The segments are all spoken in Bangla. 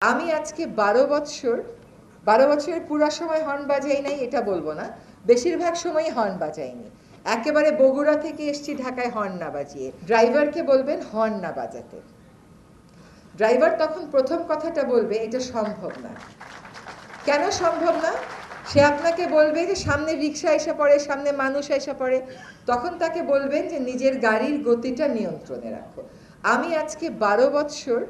আমি আজকে বারো বৎসর, বারো বছরের পুরো সময় হর্ন বাজাই নাই, এটা বলব না। বেশিরভাগ সময়ই হর্ন বাজাইনি একেবারে বগুড়া থেকে এসছি ঢাকায় হর্ন না বাজিয়ে। ড্রাইভারকে বলবেন হর্ন না বাজাতে। ড্রাইভার তখন প্রথম কথাটা বলবে, এটা সম্ভব না। কেন সম্ভব না? সে আপনাকে বলবে যে সামনে রিক্সা এসে পড়ে, সামনে মানুষ এসে পড়ে। তখন তাকে বলবেন যে নিজের গাড়ির গতিটা নিয়ন্ত্রণে রাখো। আমি আজকে বারো বৎসর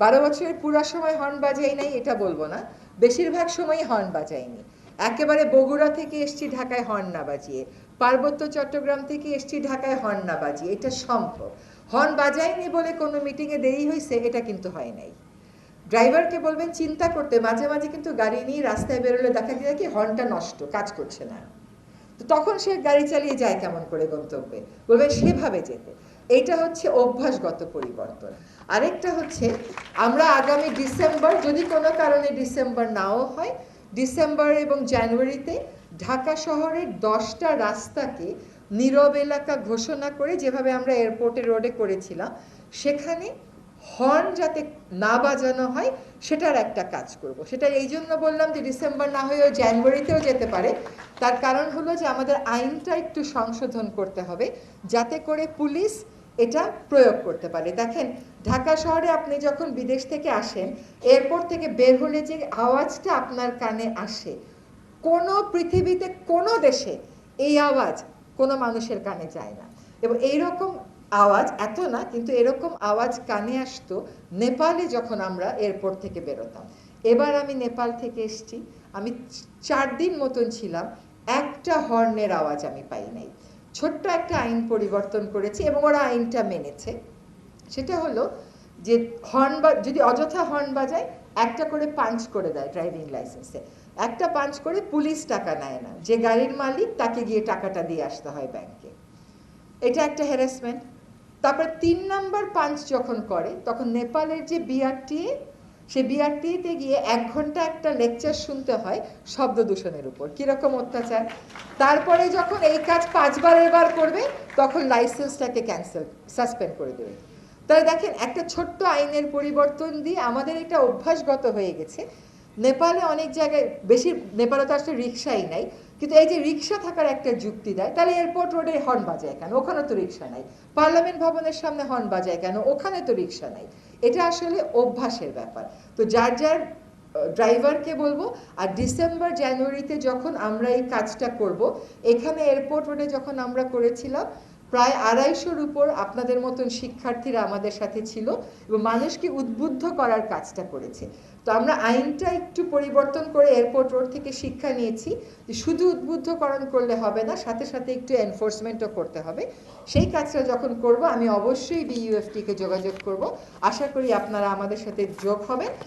বারো বছরের পুরা সময় হর্ন বাজাই নাই, এটা বলব না। বেশিরভাগ সময়ই হর্ন বাজাইনি। একেবারে বগুড়া থেকে এসছি ঢাকায় হর্ন না বাজিয়ে। পার্বত্য চট্টগ্রাম থেকে এসছি ঢাকায় হর্ন না বাজিয়ে। এটা সম্ভব। হর্ন বাজাইনি বলে কোনো মিটিংয়ে দেরি হয়েছে এটা কিন্তু হয় নাই। ড্রাইভারকে বলবেন, চিন্তা করতে, মাঝে মাঝে কিন্তু গাড়ি নিয়ে রাস্তায় বেরোলে দেখা যায় কি হর্নটা নষ্ট, কাজ করছে না। তো তখন সে গাড়ি চালিয়ে যায় কেমন করে গন্তব্যে। বলবেন, সেভাবে যেতে। এইটা হচ্ছে অভ্যাসগত পরিবর্তন। আরেকটা হচ্ছে, আমরা আগামী ডিসেম্বর যদি কোনো কারণে ডিসেম্বর নাও হয়, ডিসেম্বর এবং জানুয়ারিতে ঢাকা শহরের দশটা রাস্তাকে নীরব এলাকা ঘোষণা করে যেভাবে আমরা এয়ারপোর্টের রোডে করেছিলাম, সেখানে হর্ন যাতে না বাজানো হয়, সেটার একটা কাজ করব। সেটা এই জন্য বললাম যে ডিসেম্বর না হয়েও জানুয়ারিতেও যেতে পারে। তার কারণ হলো যে আমাদের আইনটা একটু সংশোধন করতে হবে, যাতে করে পুলিশ এটা প্রয়োগ করতে পারে। দেখেন, ঢাকা শহরে আপনি যখন বিদেশ থেকে আসেন, এয়ারপোর্ট থেকে বের হলে যে আওয়াজটা আপনার কানে আসে, কোনো পৃথিবীতে, কোনো দেশে এই আওয়াজ কোনো মানুষের কানে যায় না। এবং এইরকম আওয়াজ, এত না, কিন্তু এরকম আওয়াজ কানে আসতো নেপালে যখন আমরা এয়ারপোর্ট থেকে বেরোতাম। এবার আমি নেপাল থেকে এসছি। আমি চার দিন মতন ছিলাম, একটা হর্নের আওয়াজ আমি পাই নাই। ছোট্ট একটা আইন পরিবর্তন করেছি এবং ওরা আইনটা মেনেছে। সেটা হলো যে হর্ন বা, যদি অযথা হর্ন বাজায়, একটা করে পাঞ্চ করে দেয় ড্রাইভিং লাইসেন্সে। একটা পাঞ্চ করে পুলিশ টাকা নেয় না। যে গাড়ির মালিক, তাকে গিয়ে টাকাটা দিয়ে আসতে হয় ব্যাংকে। এটা একটা হ্যারাসমেন্ট তারপর তিন নাম্বার পাঞ্চ যখন করে, তখন নেপালের যে বিআরটিএ সে বিআরটিতে গিয়ে এক ঘণ্টা একটা লেকচার শুনতে হয় শব্দ দূষণের উপর। কীরকম অত্যাচার? তারপরে যখন এই কাজ পাঁচবার এবার করবে, তখন লাইসেন্সটাকে ক্যান্সেল সাসপেন্ড করে দেবে। তাহলে দেখেন, একটা ছোট্ট আইনের পরিবর্তন দিয়ে আমাদের এটা অভ্যাসগত হয়ে গেছে। নেপালে অনেক জায়গায় বেশি নেপালে তো আসলে রিক্সাই নাই, কিন্তু এই যে রিক্সা থাকার একটা যুক্তি দেয়, তাহলে এয়ারপোর্ট রোডে হর্ন বাজায় কেন? ওখানে তো রিক্সা নাই। পার্লামেন্ট ভবনের সামনে হর্ন বাজায় কেন? ওখানে তো রিক্সা নাই। এটা আসলে অভ্যাসের ব্যাপার। তো যার যার ড্রাইভারকে বলব, আর ডিসেম্বর, জানুয়ারিতে যখন আমরা এই কাজটা করব, এখানে এয়ারপোর্ট রোডে যখন আমরা করেছিলাম প্রায় আড়াইশোর উপর আপনাদের মতন শিক্ষার্থীরা আমাদের সাথে ছিল এবং মানুষকে উদ্বুদ্ধ করার কাজটা করেছে। তো আমরা আইনটা একটু পরিবর্তন করে এয়ারপোর্ট রোড থেকে শিক্ষা নিয়েছি যে শুধু উদ্বুদ্ধকরণ করলে হবে না, সাথে সাথে একটু এনফোর্সমেন্টও করতে হবে। সেই কাজটা যখন করব, আমি অবশ্যই বিইউএফটিকে যোগাযোগ করব। আশা করি আপনারা আমাদের সাথে যোগ হবেন।